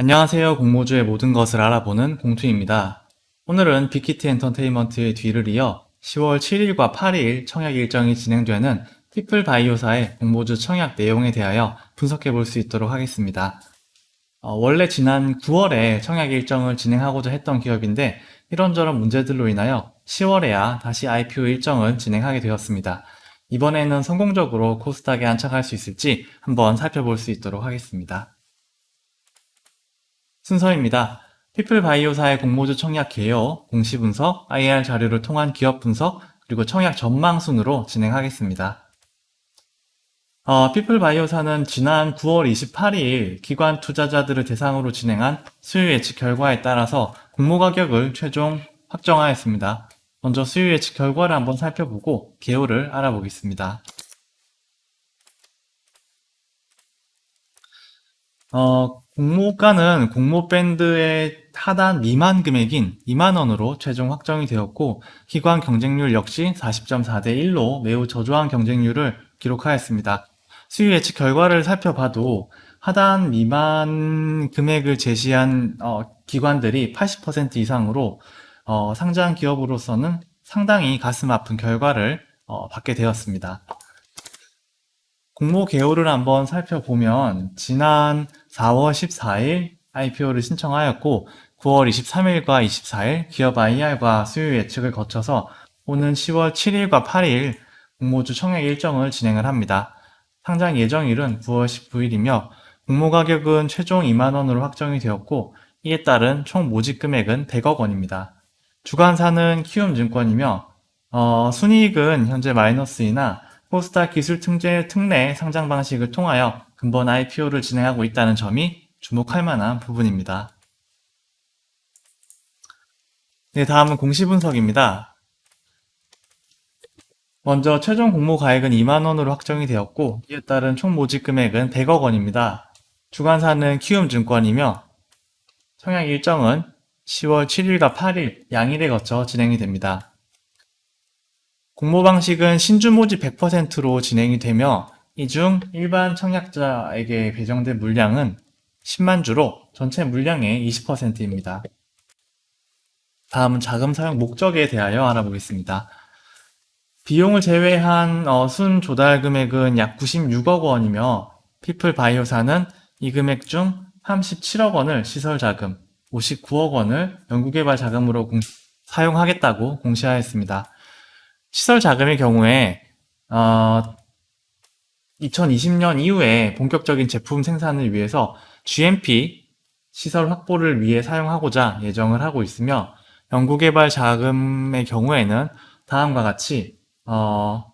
안녕하세요. 공모주의 모든 것을 알아보는 공투입니다. 오늘은 빅히트 엔터테인먼트의 뒤를 이어 10월 7일과 8일 청약 일정이 진행되는 피플 바이오사의 공모주 청약 내용에 대하여 분석해 볼 수 있도록 하겠습니다. 어, 원래 지난 9월에 청약 일정을 진행하고자 했던 기업인데 이런저런 문제들로 인하여 10월에야 다시 IPO 일정을 진행하게 되었습니다. 이번에는 성공적으로 코스닥에 안착할 수 있을지 한번 살펴볼 수 있도록 하겠습니다. 순서입니다. 피플 바이오사의 공모주 청약 개요, 공시 분석, IR 자료를 통한 기업 분석, 그리고 청약 전망 순으로 진행하겠습니다. 어, 피플 바이오사는 지난 9월 28일 기관 투자자들을 대상으로 진행한 수요 예측 결과에 따라서 공모 가격을 최종 확정하였습니다. 먼저 수요 예측 결과를 한번 살펴보고 개요를 알아보겠습니다. 어, 공모가는 공모 밴드의 하단 미만 금액인 2만 원으로 최종 확정이 되었고 기관 경쟁률 역시 40.4대 1로 매우 저조한 경쟁률을 기록하였습니다. 수요 예측 결과를 살펴봐도 하단 미만 금액을 제시한 어, 기관들이 80% 이상으로 어, 상장 기업으로서는 상당히 가슴 아픈 결과를 어, 받게 되었습니다. 공모 개요를 한번 살펴보면 지난 4월 14일 IPO를 신청하였고 9월 23일과 24일 기업 IR과 수요 예측을 거쳐서 오는 10월 7일과 8일 공모주 청약 일정을 진행을 합니다. 상장 예정일은 9월 19일이며 공모 가격은 최종 2만 원으로 확정이 되었고 이에 따른 총 모집 금액은 100억 원입니다. 주관사는 키움증권이며 어, 순이익은 현재 마이너스이나 코스닥 기술 특례, 특례 상장 방식을 통하여 근본 IPO를 진행하고 있다는 점이 주목할 만한 부분입니다. 네, 다음은 공시 분석입니다. 먼저 최종 공모 가액은 2만 원으로 확정이 되었고 이에 따른 총 모집 금액은 100억 원입니다. 주관사는 키움증권이며 청약 일정은 10월 7일과 8일 양일에 거쳐 진행이 됩니다. 공모 방식은 신주 모집 100%로 진행이 되며 이 중 일반 청약자에게 배정된 물량은 10만 주로 전체 물량의 20%입니다. 다음은 자금 사용 목적에 대하여 알아보겠습니다. 비용을 제외한 어, 순 조달 금액은 약 96억 원이며 피플 바이오사는 이 금액 중 37억 원을 시설 자금, 59억 원을 연구개발 자금으로 공- 사용하겠다고 공시하였습니다. 시설 자금의 경우에 어, 2020년 이후에 본격적인 제품 생산을 위해서 GMP 시설 확보를 위해 사용하고자 예정을 하고 있으며 연구개발 자금의 경우에는 다음과 같이 어,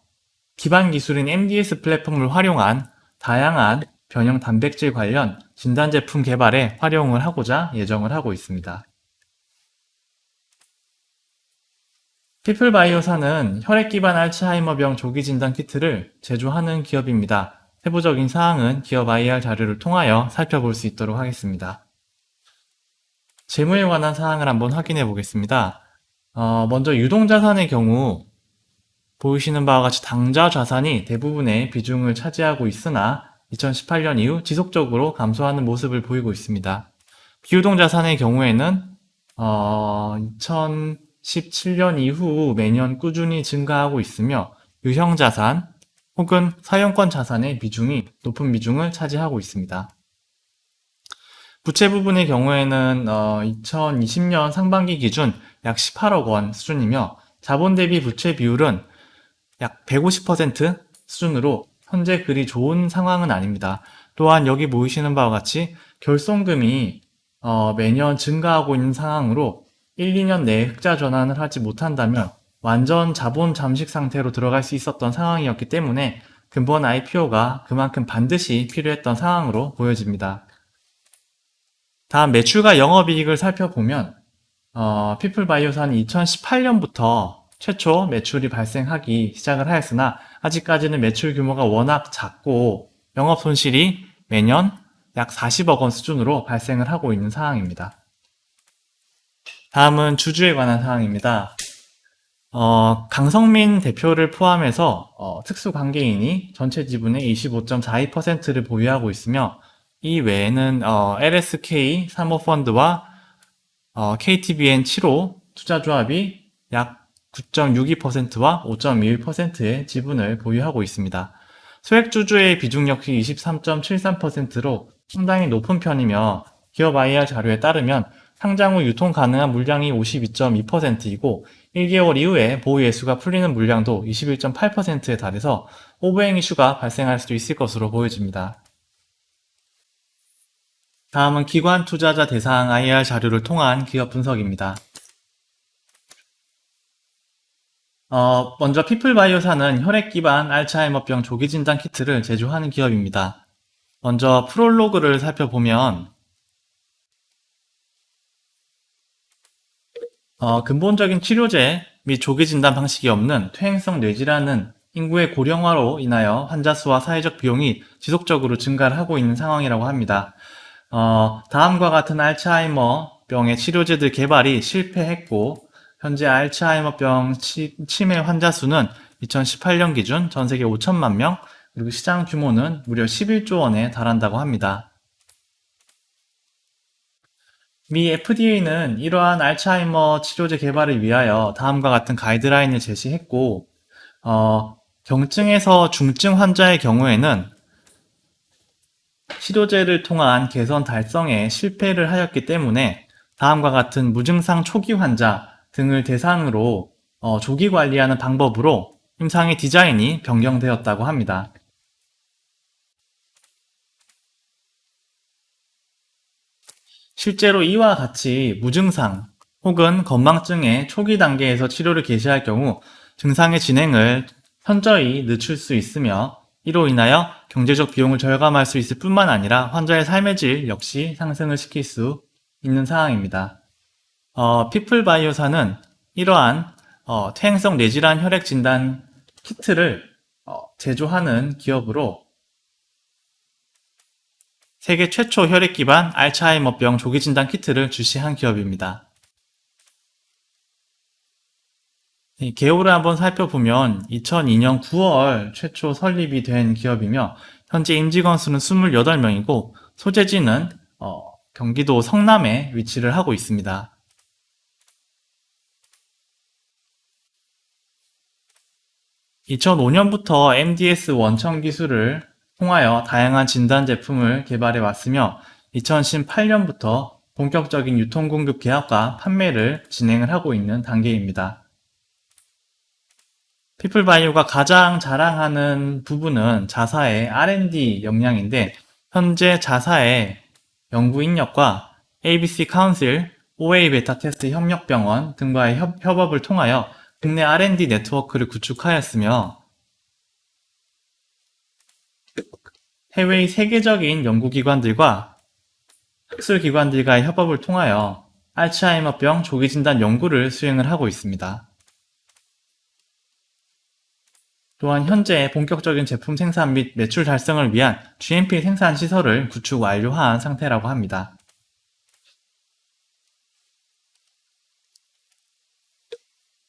기반 기술인 MDS 플랫폼을 활용한 다양한 변형 단백질 관련 진단 제품 개발에 활용을 하고자 예정을 하고 있습니다. 피플바이오사는 혈액 기반 알츠하이머병 조기 진단 키트를 제조하는 기업입니다. 세부적인 사항은 기업 IR 자료를 통하여 살펴볼 수 있도록 하겠습니다. 재무에 관한 사항을 한번 확인해 보겠습니다. 어, 먼저 유동자산의 경우 보이시는 바와 같이 당좌 자산이 대부분의 비중을 차지하고 있으나 2018년 이후 지속적으로 감소하는 모습을 보이고 있습니다. 비유동 자산의 경우에는 어, 2017년 이후 매년 꾸준히 증가하고 있으며 유형 자산 혹은 사용권 자산의 비중이 높은 비중을 차지하고 있습니다. 부채 부분의 경우에는 어, 2020년 상반기 기준 약 18억 원 수준이며 자본 대비 부채 비율은 약 150% 수준으로 현재 그리 좋은 상황은 아닙니다. 또한 여기 보이시는 바와 같이 결손금이 어, 매년 증가하고 있는 상황으로 1, 2년 내에 흑자 전환을 하지 못한다면 완전 자본 잠식 상태로 들어갈 수 있었던 상황이었기 때문에 근본 IPO가 그만큼 반드시 필요했던 상황으로 보여집니다. 다음 매출과 영업이익을 살펴보면 어, 피플바이오사는 2018년부터 최초 매출이 발생하기 시작을 하였으나 아직까지는 매출 규모가 워낙 작고 영업 손실이 매년 약 40억 원 수준으로 발생을 하고 있는 상황입니다. 다음은 주주에 관한 사항입니다. 어, 강성민 대표를 포함해서 어, 특수관계인이 전체 지분의 25.42%를 보유하고 있으며 이 외에는 어, LSK 사모펀드와 어, KTBN 7호 투자조합이 약 9.62%와 5.21%의 지분을 보유하고 있습니다. 소액주주의 비중 역시 23.73%로 상당히 높은 편이며 기업 IR 자료에 따르면 상장 후 유통 가능한 물량이 52.2%이고 1개월 이후에 보유 예수가 풀리는 물량도 21.8%에 달해서 오버행 이슈가 발생할 수도 있을 것으로 보여집니다. 다음은 기관 투자자 대상 IR 자료를 통한 기업 분석입니다. 어, 먼저 피플바이오사는 혈액 기반 알츠하이머병 조기 진단 키트를 제조하는 기업입니다. 먼저 프롤로그를 살펴보면 어, 근본적인 치료제 및 조기 진단 방식이 없는 퇴행성 뇌질환은 인구의 고령화로 인하여 환자 수와 사회적 비용이 지속적으로 증가를 하고 있는 상황이라고 합니다. 어, 다음과 같은 알츠하이머병의 치료제들 개발이 실패했고 현재 알츠하이머병 치, 치매 환자 수는 2018년 기준 전 세계 5천만 명, 그리고 시장 규모는 무려 11조 원에 달한다고 합니다. 미 FDA는 이러한 알츠하이머 치료제 개발을 위하여 다음과 같은 가이드라인을 제시했고, 어, 경증에서 중증 환자의 경우에는 치료제를 통한 개선 달성에 실패를 하였기 때문에 다음과 같은 무증상 초기 환자 등을 대상으로 어, 조기 관리하는 방법으로 임상의 디자인이 변경되었다고 합니다. 실제로 이와 같이 무증상 혹은 건망증의 초기 단계에서 치료를 개시할 경우 증상의 진행을 현저히 늦출 수 있으며 이로 인하여 경제적 비용을 절감할 수 있을 뿐만 아니라 환자의 삶의 질 역시 상승을 시킬 수 있는 상황입니다. 어, 피플바이오사는 이러한 어, 퇴행성 뇌질환 혈액 진단 키트를 어, 제조하는 기업으로 세계 최초 혈액 기반 알츠하이머병 조기 진단 키트를 출시한 기업입니다. 이 개요를 한번 살펴보면 2002년 9월 최초 설립이 된 기업이며 현재 임직원 수는 28명이고 소재지는 어, 경기도 성남에 위치를 하고 있습니다. 2005년부터 MDS 원천 기술을 통하여 다양한 진단 제품을 개발해 왔으며 2018년부터 본격적인 유통 공급 계약과 판매를 진행을 하고 있는 단계입니다. 피플바이오가 가장 자랑하는 부분은 자사의 R&D 역량인데 현재 자사의 연구 인력과 ABC 카운슬, OA 베타 테스트 협력병원 등과의 협, 협업을 통하여 국내 R&D 네트워크를 구축하였으며 해외의 세계적인 연구기관들과 학술기관들과의 협업을 통하여 알츠하이머병 조기 진단 연구를 수행을 하고 있습니다. 또한 현재 본격적인 제품 생산 및 매출 달성을 위한 GMP 생산 시설을 구축 완료한 상태라고 합니다.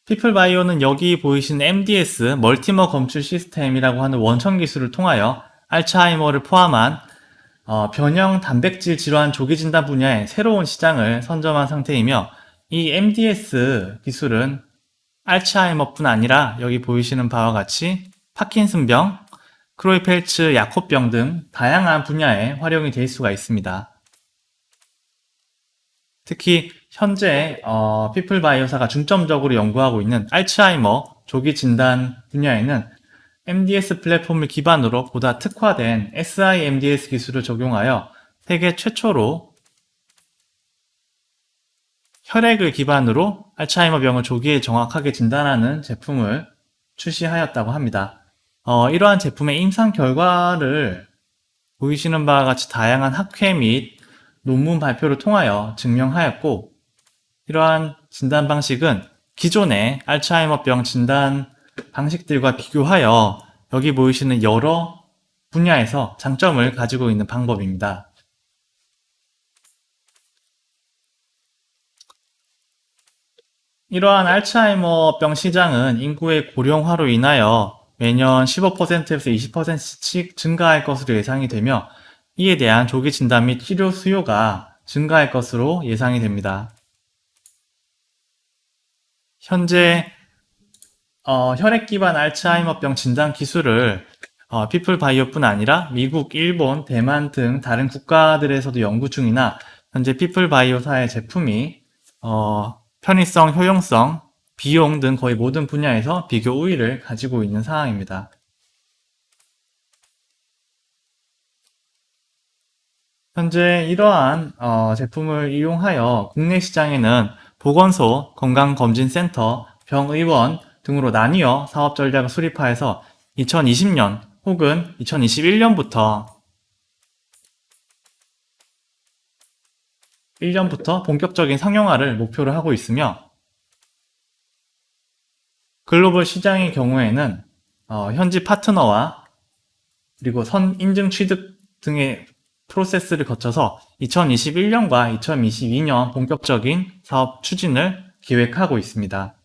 피플바이오는 여기 보이신 MDS 멀티머 검출 시스템이라고 하는 원천 기술을 통하여 알츠하이머를 포함한 어, 변형 단백질 질환 조기 진단 분야의 새로운 시장을 선점한 상태이며 이 MDS 기술은 알츠하이머뿐 아니라 여기 보이시는 바와 같이 파킨슨병, 크로이펠츠 야코병 등 다양한 분야에 활용이 될 수가 있습니다. 특히 현재 어, 피플바이오사가 중점적으로 연구하고 있는 알츠하이머 조기 진단 분야에는 MDS 플랫폼을 기반으로 보다 특화된 SIMDS 기술을 적용하여 세계 최초로 혈액을 기반으로 알츠하이머 병을 조기에 정확하게 진단하는 제품을 출시하였다고 합니다. 어, 이러한 제품의 임상 결과를 보이시는 바와 같이 다양한 학회 및 논문 발표를 통하여 증명하였고, 이러한 진단 방식은 기존의 알츠하이머병 진단 방식들과 비교하여 여기 보이시는 여러 분야에서 장점을 가지고 있는 방법입니다. 이러한 알츠하이머병 시장은 인구의 고령화로 인하여 매년 15%에서 20%씩 증가할 것으로 예상이 되며 이에 대한 조기 진단 및 치료 수요가 증가할 것으로 예상이 됩니다. 현재 어, 혈액 기반 알츠하이머병 진단 기술을 어, 피플바이오뿐 아니라 미국, 일본, 대만 등 다른 국가들에서도 연구 중이나 현재 피플바이오사의 제품이 어, 편의성, 효용성, 비용 등 거의 모든 분야에서 비교 우위를 가지고 있는 상황입니다. 현재 이러한 어, 제품을 이용하여 국내 시장에는 보건소, 건강검진센터, 병의원 등으로 나뉘어 사업 전략을 수립하여서 2020년 혹은 2021년부터 1년부터 본격적인 상용화를 목표로 하고 있으며 글로벌 시장의 경우에는 어, 현지 파트너와 그리고 선 인증 취득 등의 프로세스를 거쳐서 2021년과 2022년 본격적인 사업 추진을 계획하고 있습니다.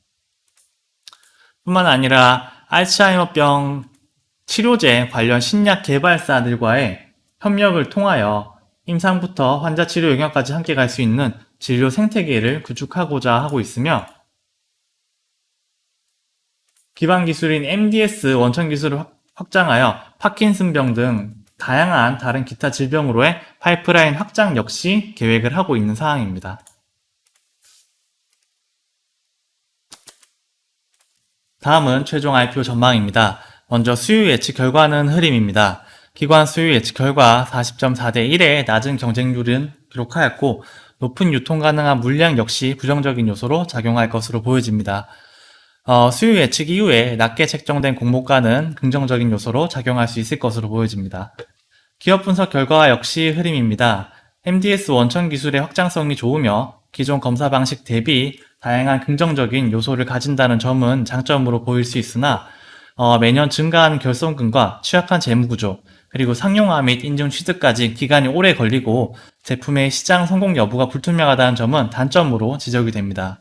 뿐만 아니라 알츠하이머병 치료제 관련 신약 개발사들과의 협력을 통하여 임상부터 환자 치료 영역까지 함께 갈 수 있는 진료 생태계를 구축하고자 하고 있으며 기반 기술인 MDS 원천 기술을 확- 확장하여 파킨슨병 등 다양한 다른 기타 질병으로의 파이프라인 확장 역시 계획을 하고 있는 사항입니다. 다음은 최종 IPO 전망입니다. 먼저 수요 예측 결과는 흐림입니다. 기관 수요 예측 결과 40.4대 1의 낮은 경쟁률은 기록하였고 높은 유통 가능한 물량 역시 부정적인 요소로 작용할 것으로 보여집니다. 어, 수요 예측 이후에 낮게 책정된 공모가는 긍정적인 요소로 작용할 수 있을 것으로 보여집니다. 기업 분석 결과 역시 흐림입니다. MDS 원천 기술의 확장성이 좋으며 기존 검사 방식 대비 다양한 긍정적인 요소를 가진다는 점은 장점으로 보일 수 있으나 어, 매년 증가하는 결손금과 취약한 재무구조 그리고 상용화 및 인증 취득까지 기간이 오래 걸리고 제품의 시장 성공 여부가 불투명하다는 점은 단점으로 지적이 됩니다.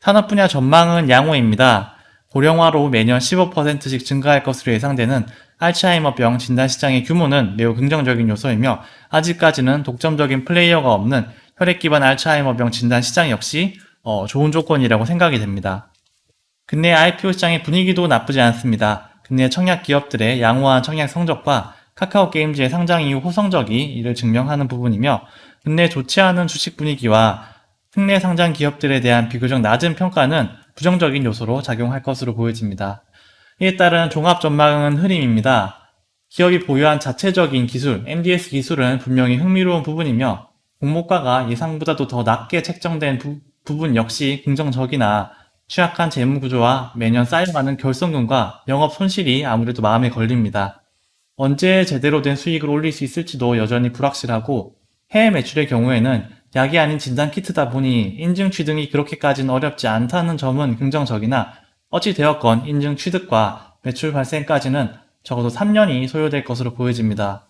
산업 분야 전망은 양호입니다. 고령화로 매년 15%씩 증가할 것으로 예상되는 알츠하이머병 진단 시장의 규모는 매우 긍정적인 요소이며 아직까지는 독점적인 플레이어가 없는 혈액 기반 알츠하이머병 진단 시장 역시 어, 좋은 조건이라고 생각이 됩니다. 근내 IPO 시장의 분위기도 나쁘지 않습니다. 근내 청약 기업들의 양호한 청약 성적과 카카오 게임즈의 상장 이후 호성적이 이를 증명하는 부분이며 근내 좋지 않은 주식 분위기와 특례 상장 기업들에 대한 비교적 낮은 평가는 부정적인 요소로 작용할 것으로 보여집니다. 이에 따른 종합 전망은 흐림입니다. 기업이 보유한 자체적인 기술, MDS 기술은 분명히 흥미로운 부분이며 공모가가 예상보다도 더 낮게 책정된 부, 부분 역시 긍정적이나 취약한 재무 구조와 매년 쌓여가는 결손금과 영업 손실이 아무래도 마음에 걸립니다. 언제 제대로 된 수익을 올릴 수 있을지도 여전히 불확실하고 해외 매출의 경우에는 약이 아닌 진단 키트다 보니 인증 취득이 그렇게까지는 어렵지 않다는 점은 긍정적이나 어찌 되었건 인증 취득과 매출 발생까지는 적어도 3년이 소요될 것으로 보여집니다.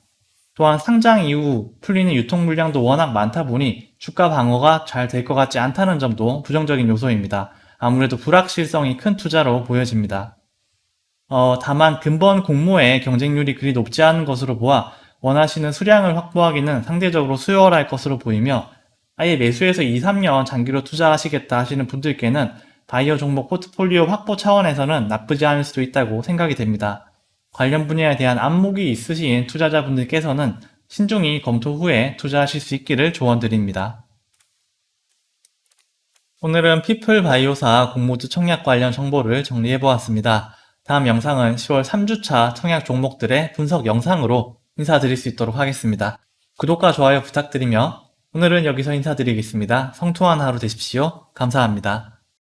또한 상장 이후 풀리는 유통 물량도 워낙 많다 보니 주가 방어가 잘 될 것 같지 않다는 점도 부정적인 요소입니다. 아무래도 불확실성이 큰 투자로 보여집니다. 어, 다만 근본 공모의 경쟁률이 그리 높지 않은 것으로 보아 원하시는 수량을 확보하기는 상대적으로 수월할 것으로 보이며 아예 매수해서 2, 3년 장기로 투자하시겠다 하시는 분들께는 바이오 종목 포트폴리오 확보 차원에서는 나쁘지 않을 수도 있다고 생각이 됩니다. 관련 분야에 대한 안목이 있으신 투자자분들께서는 신중히 검토 후에 투자하실 수 있기를 조언드립니다. 오늘은 피플 바이오사 공모주 청약 관련 정보를 정리해 보았습니다. 다음 영상은 10월 3주차 청약 종목들의 분석 영상으로 인사드릴 수 있도록 하겠습니다. 구독과 좋아요 부탁드리며 오늘은 여기서 인사드리겠습니다. 성투한 하루 되십시오. 감사합니다.